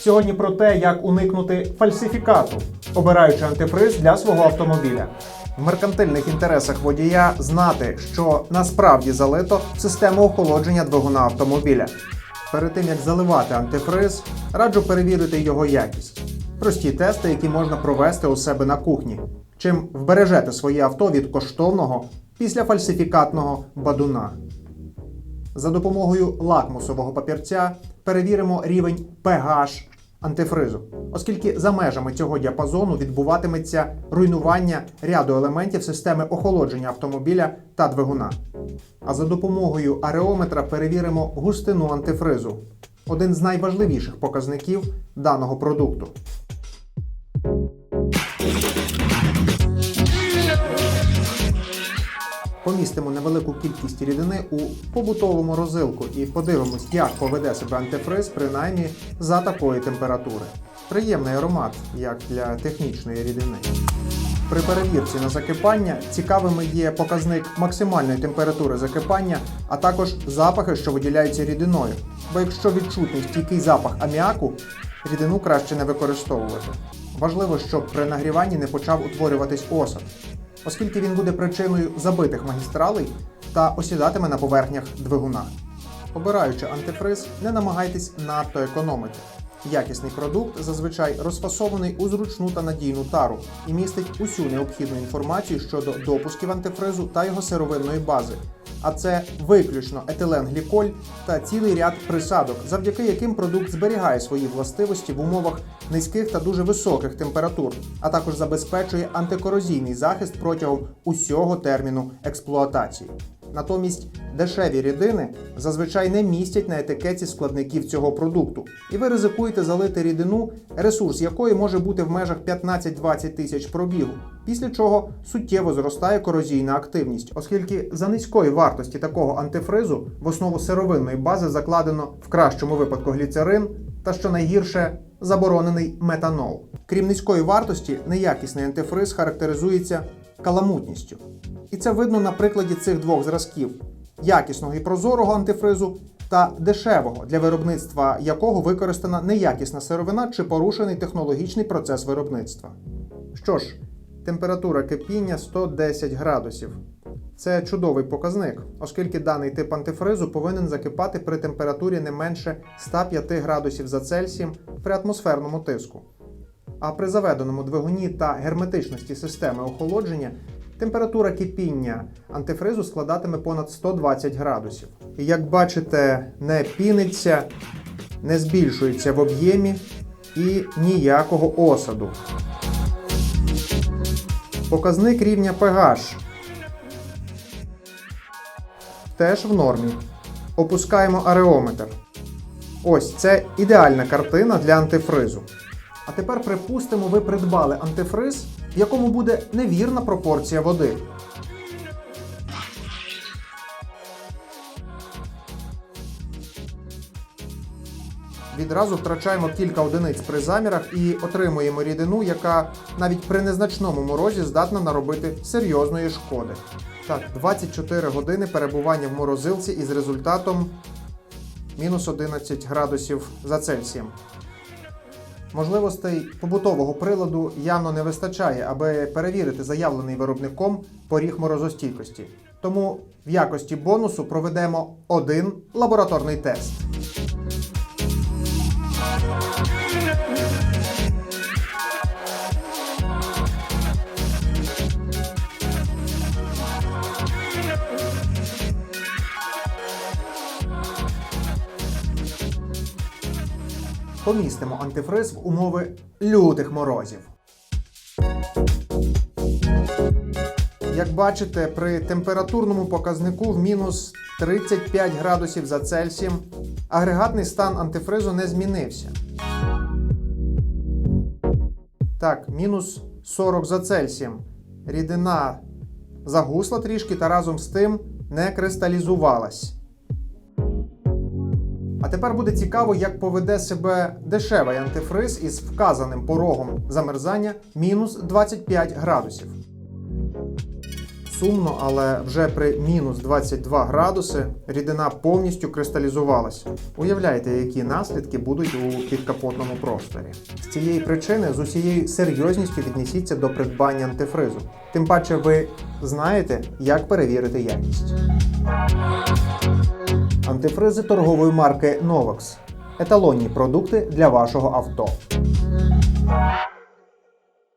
Сьогодні про те, як уникнути фальсифікату, обираючи антифриз для свого автомобіля. В меркантильних інтересах водія знати, що насправді залито систему охолодження двигуна автомобіля. Перед тим як заливати антифриз, раджу перевірити його якість. Прості тести, які можна провести у себе на кухні. Чим вбережете своє авто від коштовного після фальсифікатного бадуна. За допомогою лакмусового папірця перевіримо рівень pH антифризу, оскільки за межами цього діапазону відбуватиметься руйнування ряду елементів системи охолодження автомобіля та двигуна. А за допомогою ареометра перевіримо густину антифризу один з найважливіших показників даного продукту. Помістимо невелику кількість рідини у побутову морозилку і подивимось, як поведе себе антифриз, принаймні за такої температури. Приємний аромат, як для технічної рідини. При перевірці на закипання цікавими є показник максимальної температури закипання, а також запахи, що виділяються рідиною. Бо якщо відчутний стійкий запах аміаку, рідину краще не використовувати. Важливо, щоб при нагріванні не почав утворюватись осад, оскільки він буде причиною забитих магістралей та осідатиме на поверхнях двигуна. Обираючи антифриз, не намагайтесь надто економити. Якісний продукт зазвичай розфасований у зручну та надійну тару і містить усю необхідну інформацію щодо допусків антифризу та його сировинної бази. А це виключно етиленгліколь та цілий ряд присадок, завдяки яким продукт зберігає свої властивості в умовах низьких та дуже високих температур, а також забезпечує антикорозійний захист протягом усього терміну експлуатації. Натомість дешеві рідини зазвичай не містять на етикеті складників цього продукту, і ви ризикуєте залити рідину, ресурс якої може бути в межах 15-20 тисяч пробігу, після чого суттєво зростає корозійна активність, оскільки за низької вартості такого антифризу в основу сировинної бази закладено в кращому випадку гліцерин та що найгірше заборонений метанол. Крім низької вартості, неякісний антифриз характеризується каламутністю. І це видно на прикладі цих двох зразків: якісного і прозорого антифризу та дешевого, для виробництва якого використана неякісна сировина чи порушений технологічний процес виробництва. Що ж, температура кипіння 110 градусів. Це чудовий показник, оскільки даний тип антифризу повинен закипати при температурі не менше 105 градусів за Цельсієм при атмосферному тиску. А при заведеному двигуні та герметичності системи охолодження температура кипіння антифризу складатиме понад 120 градусів. І як бачите, не піниться, не збільшується в об'ємі і ніякого осаду. Показник рівня pH теж в нормі. Опускаємо ареометр. Ось це ідеальна картина для антифризу. А тепер припустимо, ви придбали антифриз, в якому буде невірна пропорція води. Відразу втрачаємо кілька одиниць при замірах і отримуємо рідину, яка навіть при незначному морозі здатна наробити серйозної шкоди. Так, 24 години перебування в морозилці із результатом мінус 11 градусів за Цельсієм. Можливостей побутового приладу явно не вистачає, аби перевірити заявлений виробником поріг морозостійкості. Тому в якості бонусу проведемо один лабораторний тест. Помістимо антифриз в умови лютих морозів. Як бачите, при температурному показнику в мінус 35 градусів за Цельсієм агрегатний стан антифризу не змінився. Так, мінус 40 за Цельсієм. Рідина загусла трішки та разом з тим не кристалізувалась. А тепер буде цікаво, як поведе себе дешевий антифриз із вказаним порогом замерзання мінус 25 градусів. Сумно, але вже при мінус 22 градуси рідина повністю кристалізувалася. Уявляєте, які наслідки будуть у підкапотному просторі. З цієї причини з усією серйозністю віднесіться до придбання антифризу. Тим паче, ви знаєте, як перевірити якість. Антифризи торгової марки Novox. Еталонні продукти для вашого авто.